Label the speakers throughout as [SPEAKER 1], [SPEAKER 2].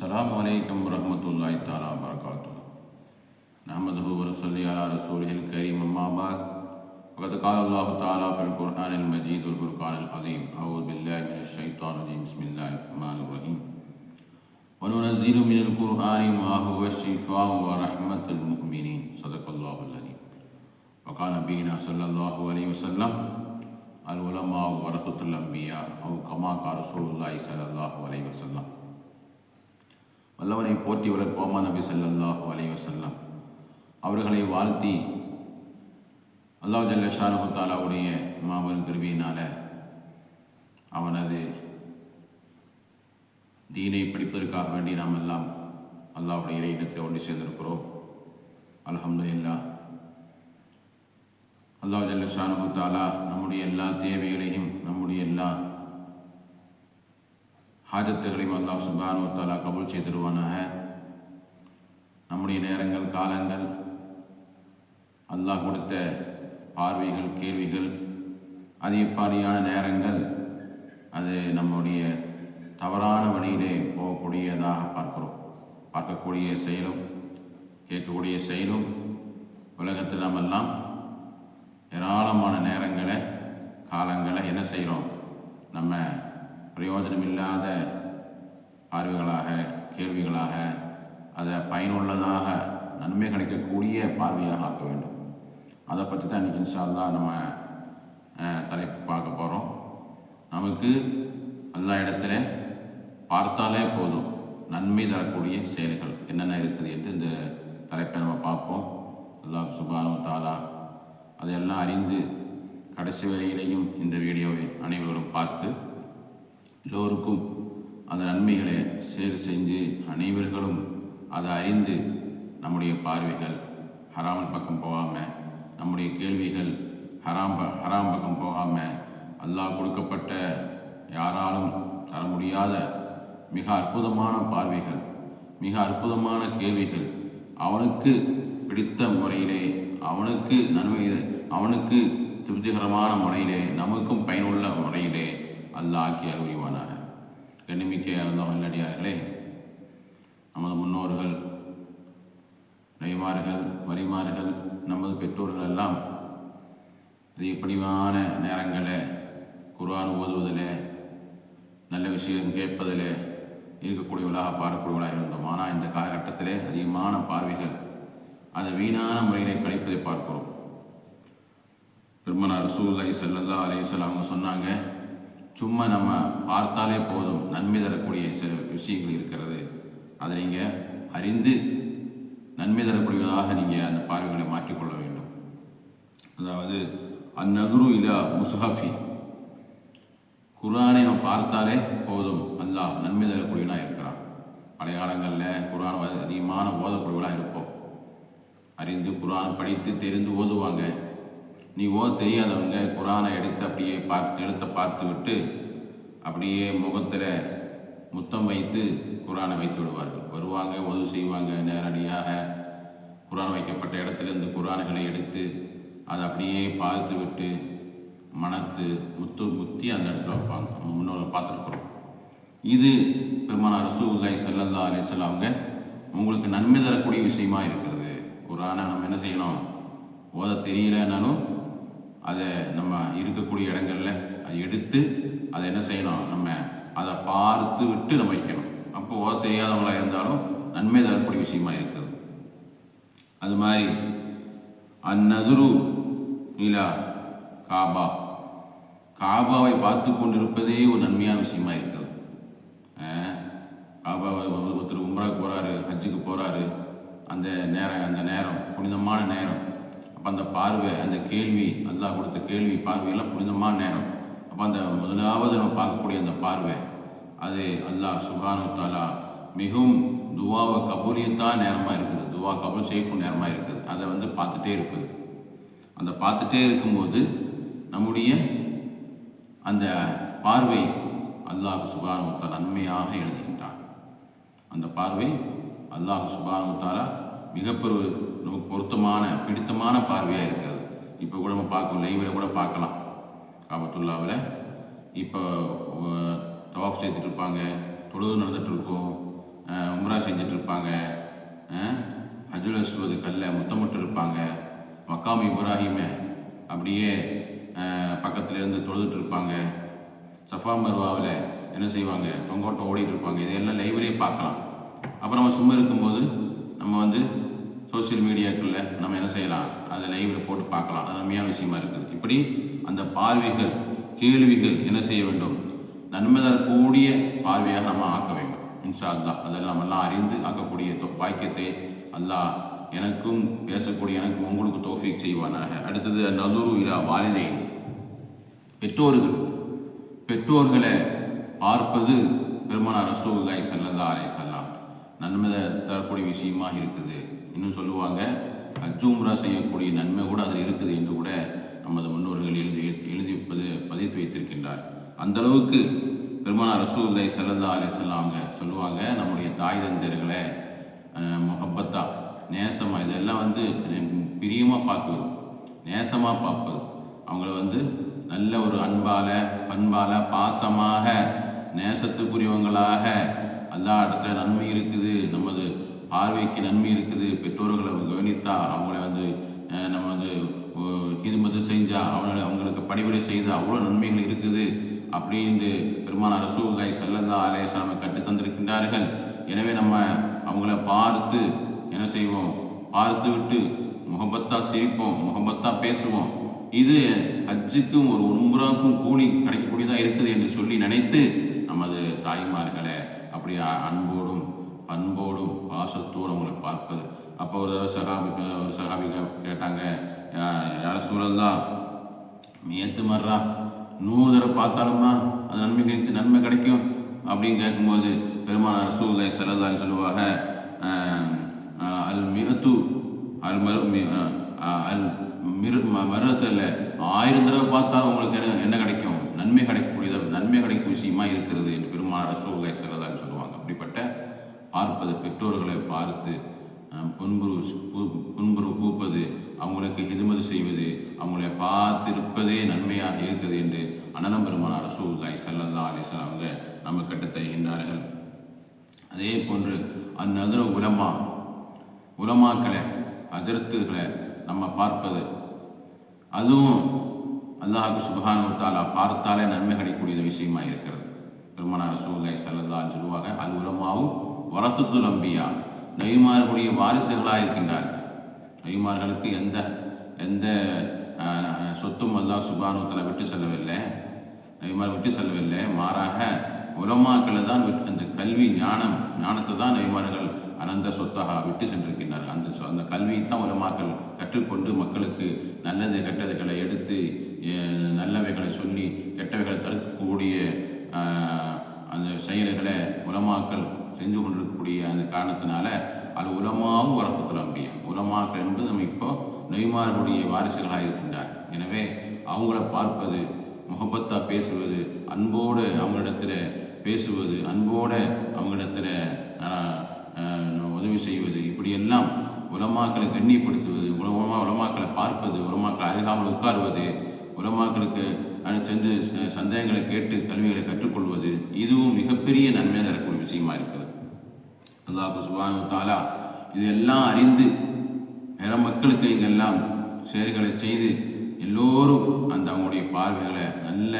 [SPEAKER 1] السلام عليكم ورحمة الله تعالى وبركاته. نحمد وصلی على رسوله الكريم أما بعد وقد قال الله تعالى في القرآن المجيد والفرقان العظيم أعوذ بالله من الشيطان الرجيم. بسم الله الرحمن الرحيم. وننزل من القرآن ما هو الشفاء ورحمة المؤمنين. صدق الله العظيم. وقال نبينا صلى الله عليه وسلم العلماء ورثة الأنبياء أو كما قال رسول الله صلى الله عليه وسلم. வல்லவனை போற்றி வளர்ப்போமா நபி ஸல்லல்லாஹு அலைஹி வஸல்லம். அவர்களை வாழ்த்தி அல்லாஹ் ஜல்லஷானு தாலாவுடைய மாபெரும் கருவியினால் அவனது தீனை படிப்பதற்காக வேண்டி நாம் எல்லாம் அல்லாவுடைய இறையிடத்தில் ஒன்று சேர்ந்திருக்கிறோம். அல்ஹம்துலில்லா. அல்லாஹ் ஜல்லஷானு தாலா நம்முடைய எல்லா தேவைகளையும் நம்முடைய எல்லா ஹாஜத்துகளையும் அல்லாஹ் சுபானு தாலா கபுல் செய்திருவானாக. நம்முடைய நேரங்கள் காலங்கள் அல்லாஹ் கொடுத்த பார்வைகள் கேள்விகள் அதிகப்பாடியான நேரங்கள் அது நம்முடைய தவறான வழியிலே போகக்கூடியதாக பார்க்கிறோம். பார்க்கக்கூடிய செயலும் கேட்கக்கூடிய செயலும் உலகத்தில் நாமெல்லாம் ஏராளமான நேரங்களை காலங்களை என்ன செய்கிறோம்? நம்ம பிரயோஜனம் இல்லாத பார்வைகளாக கேள்விகளாக அதை பயனுள்ளதாக நன்மை கிடைக்கக்கூடிய பார்வையாக ஆக்க வேண்டும். அதை பற்றி தான் இன்றைக்கி இன்ஷால்லா நம்ம தலைப்பு பார்க்க போகிறோம் நமக்கு எல்லா இடத்துல பார்த்தாலே போதும் நன்மை தரக்கூடிய செயல்கள் என்னென்ன இருக்குது என்று இந்த தலைப்பை நம்ம பார்ப்போம். அல்லாஹ் சுபானு தாலா அதையெல்லாம் அறிந்து கடைசி வரையிலையும் இந்த வீடியோவை அனைவரும் பார்த்து எல்லோருக்கும் அந்த நன்மைகளை சேர் செஞ்சு அனைவர்களும் அதை அறிந்து நம்முடைய பார்வைகள் ஹராமல் பக்கம் போகாமல் நம்முடைய கேள்விகள் ஹராம் ப- ஹராம் பக்கம் போகாமல் அல்லாஹ் கொடுக்கப்பட்ட யாராலும் தர முடியாத மிக அற்புதமான பார்வைகள் மிக அற்புதமான கேள்விகள் அவனுக்கு பிடித்த முறையிலே அவனுக்கு நன்மை அவனுக்கு திருப்திகரமான முறையிலே நமக்கும் பயனுள்ள முறையிலே அல்லாஹ் ஆக்கி அருள்வானாக. கண்ணிமிக்க அல்லாஹ் நல்லடியார்களே நமது முன்னோர்கள் நெய்மார்கள் வரிமார்கள் நமது பெற்றோர்கள் எல்லாம் அதிகப்படியான நேரங்களில் குர்ஆன் ஓதுவதில் நல்ல விஷயம் கேட்பதில் இருக்கக்கூடியவர்களாக பாடக்கூடியவர்களாக இருந்தோம். ஆனால் இந்த காலகட்டத்திலே அதிகமான பார்வைகள் அதை வீணான முறையிலே கழிப்பதை பார்க்கிறோம். பெருமனார் ரசூலுல்லாஹி ஸல்லல்லாஹு அலைஹி வஸல்லம் அவங்க சொன்னாங்க சும்மா நம்ம பார்த்தாலே போதும். நன்மை தரக்கூடிய சில விஷயங்கள் இருக்கிறது. அதை நீங்கள் அறிந்து நன்மை தரக்கூடியதாக நீங்கள் அந்த பார்வைகளை மாற்றிக்கொள்ள வேண்டும். அதாவது அந்நகுரு இலா முஸ்ஹாஃபி. குரானை நம்ம பார்த்தாலே போதும். அல்லாஹ் நன்மை தரக்கூடியவனாக இருக்கிறான். பழைய காலங்களில் குரான் அதிகமான ஓதக்கூடியவளாக இருப்போம். அறிந்து குரான் படித்து தெரிந்து ஓதுவாங்க. நீ ஓத தெரியாதவங்க குரானை எடுத்து அப்படியே பார்த்து எடுத்த பார்த்து விட்டு அப்படியே முகத்தில் முத்தம் வைத்து குரானை வைத்து விடுவார்கள். வருவாங்க உதவு செய்வாங்க நேரடியாக குரான் வைக்கப்பட்ட இடத்துலேருந்து குரான்களை எடுத்து அதை அப்படியே பார்த்து விட்டு மணத்து முத்து முத்தி அந்த இடத்துல வைப்பாங்க. நம்ம முன்னோர்கள் பார்த்துருக்குறோம். இது பெருமானார் ரசூலுல்லாஹி ஸல்லல்லாஹு அலைஹி அவங்க உங்களுக்கு நன்மை தரக்கூடிய விஷயமா இருக்கிறது. குரானை நம்ம என்ன செய்யணும்? ஓத தெரியலனாலும் அதை நம்ம இருக்கக்கூடிய இடங்களில் அதை எடுத்து அதை என்ன செய்யணும்? நம்ம அதை பார்த்து விட்டு நம்ம வைக்கணும். அப்போ ஓத தெரியாதவங்களாக இருந்தாலும் நன்மை தரக்கூடிய விஷயமா இருக்குது. அது மாதிரி அந்நதுரு இலா காபா. காபாவை பார்த்து கொண்டிருப்பதே ஒரு நன்மையான விஷயமா இருக்குது. காபாவை ஒரு- ஒருத்தர் உம்ராக்கு போகிறாரு ஹஜ்ஜுக்கு போகிறாரு அந்த நேரம் அந்த நேரம் புனிதமான நேரம். அப்போ அந்த பார்வை அந்த கேள்வி அல்லாஹ் கொடுத்த கேள்வி பார்வையெல்லாம் புனிதமான நேரம். அப்போ அந்த முதலாவது நம்ம பார்க்கக்கூடிய அந்த பார்வை அது அல்லாஹ் சுபானு தாலா மிகவும் துவாவை கபூலியத்தான் நேரமாக இருக்குது. துவா கபூல் செய்யக்கும் நேரமாக இருக்குது. அதை வந்து பார்த்துட்டே இருக்குது அந்த பார்த்துட்டே இருக்கும்போது நம்முடைய அந்த பார்வை அல்லாஹ் சுபானுத்தால் அண்மையாக எழுதுகின்றான். அந்த பார்வை அல்லாஹ் சுபானுத்தாலா மிகப்பெரிய நமக்கு பொருத்தமான பிடித்தமான பார்வையாக இருக்காது. இப்போ கூட நம்ம பார்க்கணும். லைவில் கூட பார்க்கலாம். காபத்துல்லாவில் இப்போ தவாஃப் செய்துட்டு இருப்பாங்க தொழுது நடந்துகிட்ருக்கோம் உம்ரா செஞ்சுட்டு இருப்பாங்க அஸ்வது கல்லை முத்தமிட்டு இருப்பாங்க மக்காம் இப்ராஹிமை அப்படியே பக்கத்துலேருந்து தொழுதுட்ருப்பாங்க. இருந்து தொழுதுட்டு இருப்பாங்க சஃபா மருவாவில் என்ன செய்வாங்க? தொங்கோட்டம் ஓடிட்டு இருப்பாங்க இதையெல்லாம் லைவ்லேயே பார்க்கலாம். அப்புறம் நம்ம சும்மா இருக்கும்போது சோஷியல் மீடியாக்களில் நம்ம என்ன செய்யலாம்? அதை லைவில் போட்டு பார்க்கலாம். அது நன்மையான விஷயமா இருக்குது. இப்படி அந்த பார்வைகள் கேள்விகள் என்ன செய்ய வேண்டும்? நன்மை தரக்கூடிய பார்வையாக நம்ம ஆக்க வேண்டும். இன்ஷா அல்லாஹ் அதெல்லாம் நம்மெல்லாம் அறிந்து ஆக்கக்கூடிய தொ- பாக்கியத்தை அல்லாஹ் எனக்கும் பேசக்கூடிய எனக்கும் உங்களுக்கு தோஃபிக் செய்வானாக. அடுத்தது நதுரு இலா வாலிதை பெற்றோர்கள். பெற்றோர்களை பார்ப்பது பெருமானார் ரசூல்லாய் ஸல்லல்லாஹு அலைஹி நன்மை தரக்கூடிய விஷயமாக இருக்குது. இன்னும் சொல்லுவாங்க ஹஜ் செய்யக்கூடிய நன்மை கூட அதில் இருக்குது என்று கூட நமது முன்னோர்கள் எழுதி எழுதி பதித்து வைத்திருக்கின்றார். அந்த அளவுக்கு பெருமானார் ரசூல்லை ஸல்லல்லாஹு அலைஹி வஸல்லம் அவங்க சொல்லுவாங்க நம்முடைய தாய் தந்தர்களை முகப்பத்தா நேசமாக இதெல்லாம் வந்து பிரியமாக பார்க்குவது நேசமாக பார்ப்பது. அவங்கள வந்து நல்ல ஒரு அன்பால் பண்பால் பாசமாக நேசத்துக்குரியவங்களாக எல்லா இடத்துல நன்மை இருக்குது நமது பார்வைக்கு நன்மை இருக்குது. பெற்றோர்களை கவனித்தா அவங்கள வந்து நம்ம வந்து இதுமது செஞ்சால் அவங்கள அவங்களுக்கு படிப்படை செய்தால் அவ்வளோ நன்மைகள் இருக்குது அப்படின்னு பெருமானார் ரசூலுல்லாஹி செல்லந்தா அலைஹி வஸல்லம் கற்று தந்திருக்கின்றார்கள். எனவே நம்ம அவங்கள பார்த்து என்ன செய்வோம்? பார்த்து விட்டு முகபத்தாக சிரிப்போம் முகபத்தாக பேசுவோம். இது ஹஜ்ஜுக்கும் ஒரு உம்ராக்கும் கூலி கிடைக்கக்கூடியதாக இருக்குது என்று சொல்லி நினைத்து நமது தாய்மார்களை அப்படி அன்போடும் அன்போடும் பண்போடும் பாசத்தோடும் அவங்களை பார்ப்பது. அப்போ ஒரு தடவை சகாபி ஒரு சகாபி கேட்டாங்க "யா- சூழல் சூழல்தான் ஏற்று மர்றா நூறு தடவை பார்த்தாலுமா அது நன்மைகளுக்கு நன்மை கிடைக்கும். அப்படின்னு கேட்கும்போது பெருமானார் ரசூலுல்லாஹி ஸல்லல்லாஹு சொல்லுவாக சொல்லுவாங்க ஆஹ், அல் மிகத்து அல் மரு அல் மிரு மருத்தில் ஆயிரம் தடவை பார்த்தாலும் உங்களுக்கு என்ன என்ன கிடைக்கும்? நன்மை கிடைக்கக்கூடியதாக நன்மை கிடைக்கும் விஷயமா இருக்கிறது என்று பெருமாள் ரசூலுல்லாஹி ஸல்லல்லாஹு சொல்லுவாங்க. அப்படிப்பட்ட பார்ப்பது பெற்றோர்களை பார்த்து புன்புரு புன்புரு பூப்பது அவங்களுக்கு ஹிதுமது செய்வது அவங்களை பார்த்திருப்பதே நன்மையாக இருக்குது என்று அனலம் பெருமானார் ரசூலுல்லாஹி ஸல்லல்லாஹு அலைஹி அவங்க நம்ம கற்றுத் தருகின்றார்கள். அதே போன்று அந்நதுர உலமா உலமாக்களை அஜர்த்துகளை நம்ம பார்ப்பது. அதுவும் அல்லாஹுக்கு சுபஹானு பார்த்தாலே நன்மை கிடைக்கக்கூடிய விஷயமா இருக்கிறது. பெருமனார் சூழ்நிலை செல்லதால் சொல்லுவாக சொல்லுவாங்க அல் உலமாவும் வரத்துத்துல் அம்பியா. நபிமார்களுடைய வாரிசுகளாக இருக்கின்றார்கள். நபிமார்களுக்கு எந்த எந்த சொத்தும் அல்லாஹ் சுபானு விட்டு செல்லவில்லை. நபிமார் விட்டு செல்லவில்லை. மாறாக உலமாக்களை தான் அந்த கல்வி ஞானம் ஞானத்தை தான் நபிமார்கள் அனந்த சொத்தாக விட்டு சென்றிருக்கின்றார்கள். அந்த அந்த கல்வியை தான் உலமாக்கள் கற்றுக்கொண்டு மக்களுக்கு நல்லது கெட்டதுகளை எடுத்து நல்லவைகளை சொல்லி கெட்டவைகளை தடுக்கக்கூடிய அந்த செயல்களை உலமாக்கள் செஞ்சு கொண்டிருக்கக்கூடிய அந்த காரணத்தினால அது உலமாவும் வரசத்தில் அம்பியா. உலமாக்கள் என்பது நம்ம இப்போ நெய்மார்களுடைய வாரிசுகளாக இருக்கின்றார் எனவே அவங்கள பார்ப்பது முகப்பத்தாக பேசுவது அன்போடு அவங்களிடத்தில் பேசுவது அன்போடு அவங்களிடத்தில் உதவி செய்வது இப்படியெல்லாம் உலமாக்களை கண்ணியப்படுத்துவது உலமா உலமாக்களை பார்ப்பது உலமாக்களை அருகாமல் உட்காருவது உலமாக்களுக்கு சென்று ச- சந்தேகங்களை கேட்டு கல்விகளை கற்றுக்கொள்வது இதுவும் மிகப்பெரிய நன்மை தரக்கூடிய விஷயமா இருக்குது. அல்லாஹ் சுபானு தாலா இதெல்லாம் அறிந்து பிற மக்களுக்கு இங்கெல்லாம் செயல்களை செய்து எல்லோரும் அந்த அவங்களுடைய பார்வைகளை நல்ல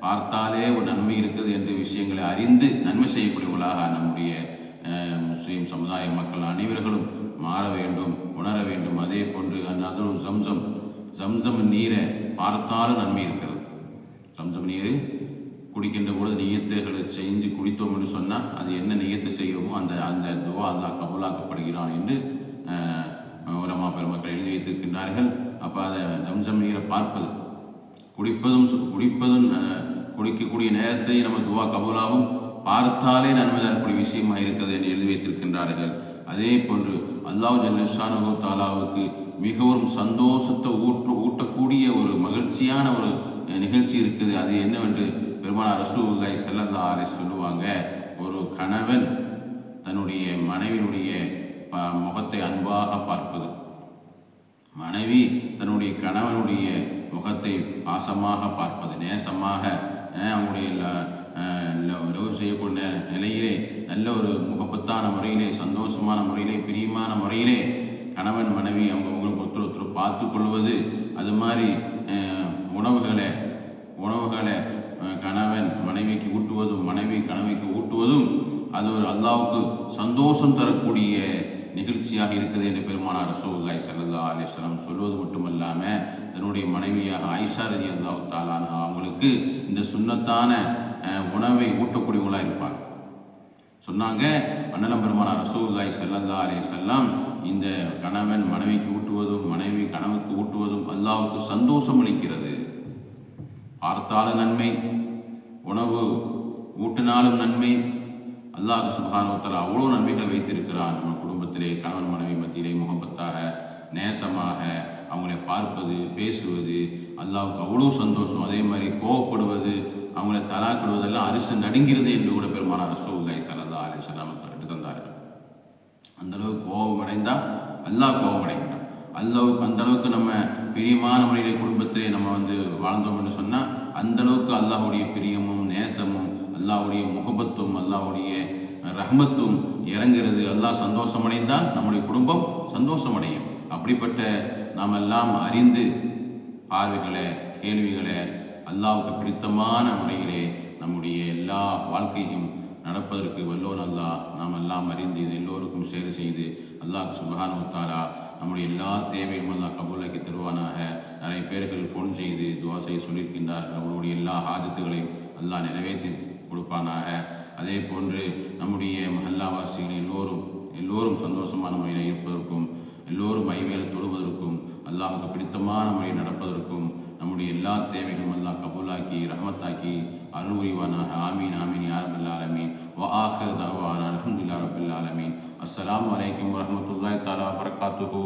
[SPEAKER 1] பார்த்தாலே ஒரு நன்மை இருக்குது என்ற விஷயங்களை அறிந்து நன்மை செய்யக்கூடியவர்களாக நம்முடைய முஸ்லீம் சமுதாய மக்கள் அனைவர்களும் மாற வேண்டும் உணர வேண்டும். அதே போன்று அந்த சம்சம் ஜம்சம் நீரை பார்த்தாலும் நன்மை இருக்கிறது. சம்சம் நீர் குடிக்கின்ற பொழுது நியத்துகளை செஞ்சு குடித்தோம்னு சொன்னால் அது என்ன நியத்தை செய்யவோ அந்த அந்த துவா அல்லா கபூலாக்கப்படுகிறான் என்று உலமா பெருமக்கள் எழுதி வைத்திருக்கின்றார்கள். அப்போ அதை ஜம்சம் நீரை பார்ப்பது குடிப்பதும் சு- குடிப்பதும் குடிக்கக்கூடிய நேரத்தை நம்ம துவா கபூலாவும் பார்த்தாலே நன்மை தரக்கூடிய விஷயமாக இருக்கிறது என்று எழுதி வைத்திருக்கின்றார்கள். அதே போன்று அல்லாஹ் ஜல்லஷானு தாலாவுக்கு மிகவும் சந்தோஷத்தை ஊற்று ஊட்டக்கூடிய ஒரு மகிழ்ச்சியான ஒரு நிகழ்ச்சி இருக்குது. அது என்னவென்று பெருமானார் ரசூல்லாய் செல்லந்தாரை சொல்லுவாங்க. ஒரு கணவன் தன்னுடைய மனைவியினுடைய முகத்தை அன்பாக பார்ப்பது. மனைவி தன்னுடைய கணவனுடைய முகத்தை பாசமாக பார்ப்பது. நேசமாக அவங்களுடைய ல- லவ் செய்யக்கூடிய நிலையிலே நல்ல ஒரு முகப்பத்தான முறையிலே பிரியமான முறையிலே கணவன் மனைவி அவங்க அவங்களுக்கு ஒருத்தர் ஒருத்தர் பார்த்து கொள்வது அது மாதிரி உணவுகளை உணவுகளை கணவன் மனைவிக்கு ஊட்டுவதும் மனைவி கணவிக்கு ஊட்டுவதும் அது ஒரு அல்லாவுக்கு சந்தோஷம் தரக்கூடிய நிகழ்ச்சியாக இருக்குது என்று பெருமானார் ரசூலுல்லாஹி ஸல்லல்லாஹு அலைஹி சொல்வது மட்டுமல்லாமல் தன்னுடைய மனைவியாக ஆயிஷா ரதி தாலான அவங்களுக்கு இந்த சுண்ணத்தான உணவை ஊட்டக்கூடியவங்களாக இருப்பாங்க. சொன்னாங்க அண்ணலம் பெருமானார் ரசூலுல்லாஹி ஸல்லல்லாஹு அலைஹி இந்த கணவன் மனைவிக்கு ஊட்டுவதும் மனைவி கணவனுக்கு ஊட்டுவதும் அல்லாவுக்கு சந்தோஷம் அளிக்கிறது. பார்த்தாலும் நன்மை உணவு ஊட்டினாலும் நன்மை. அல்லாஹ் சுபானுவத்தர் அவ்வளோ நன்மைகளை வைத்திருக்கிறான். நம்ம குடும்பத்திலே கணவன் மனைவி மத்தியிலே முகப்பத்தாக நேசமாக அவங்களை பார்ப்பது பேசுவது அல்லாவுக்கு அவ்வளோ சந்தோஷம். அதே மாதிரி கோவப்படுவது அவங்கள தலாக்கிடுவதெல்லாம் அரிசி நடுங்கிறது என்று கூட பெருமானார் ரசூல்லாய் சலதா அலைஹி வஸல்லம் தந்தார்கள். அந்த அளவுக்கு கோபம் அடைந்தால் அல்லாஹ் கோபம் அடைகின்றான் அல்லாவுக்கு அந்த அளவுக்கு நம்ம பிரியமான முறையில் குடும்பத்தை நம்ம வந்து வாழ்ந்தோம்னு சொன்னால் அந்த அளவுக்கு அல்லாஹ்வுடைய பிரியமும் நேசமும் அல்லாவுடைய முகபத்தும் அல்லாஹ்வுடைய ரஹமத்தும் இறங்குறது. அல்லாஹ் சந்தோஷமடைந்தால் நம்முடைய குடும்பம் சந்தோஷமடையும். அப்படிப்பட்ட நாம் எல்லாம் அறிந்து பார்வைகளை கேள்விகளை அல்லாவுக்கு பிடித்தமான முறையிலே நம்முடைய எல்லா வாழ்க்கையும் நடப்பதற்கு வல்லோன் அல்லாஹ். நாம் எல்லாம் அறிந்து இது எல்லோருக்கும் சேர் செய்து அல்லாஹ் சுபஹானு உத்தாரா நம்முடைய எல்லா தேவையும் அல்லாஹ் கபூலாக்கி தருவானாக. நிறைய பேர்கள் ஃபோன் செய்து துவா செய்ய சொல்லியிருக்கின்றார்கள் அவர்களுடைய எல்லா ஆஜத்துகளையும் அல்லாஹ் நிறைவேற்றி கொடுப்பானாக. அதே போன்று நம்முடைய மஹல்லாவாசிகள் எல்லோரும் எல்லோரும் சந்தோஷமான முறையில் இருப்பதற்கும் எல்லோரும் ஐவேலை தொழுவதற்கும் அல்லாஹுக்கு பிடித்தமான முறையில் நடப்பதற்கும் நம்முடைய எல்லா தேவைகளும் அல்லாஹ் கபூலாக்கி ரஹமத்தாக்கி அருள் புரிவானாக ஆமீன் ஆமீன் யா ரப்பல் ஆலமீன் வ ஆஹிர் தஅவானா அல்ஹம்துலில்லாஹி ரப்பில் ஆலமீன் அஸ்ஸலாமு அலைக்கும் வரஹ்மத்துல்லாஹி தஆலா வபரகாத்துஹு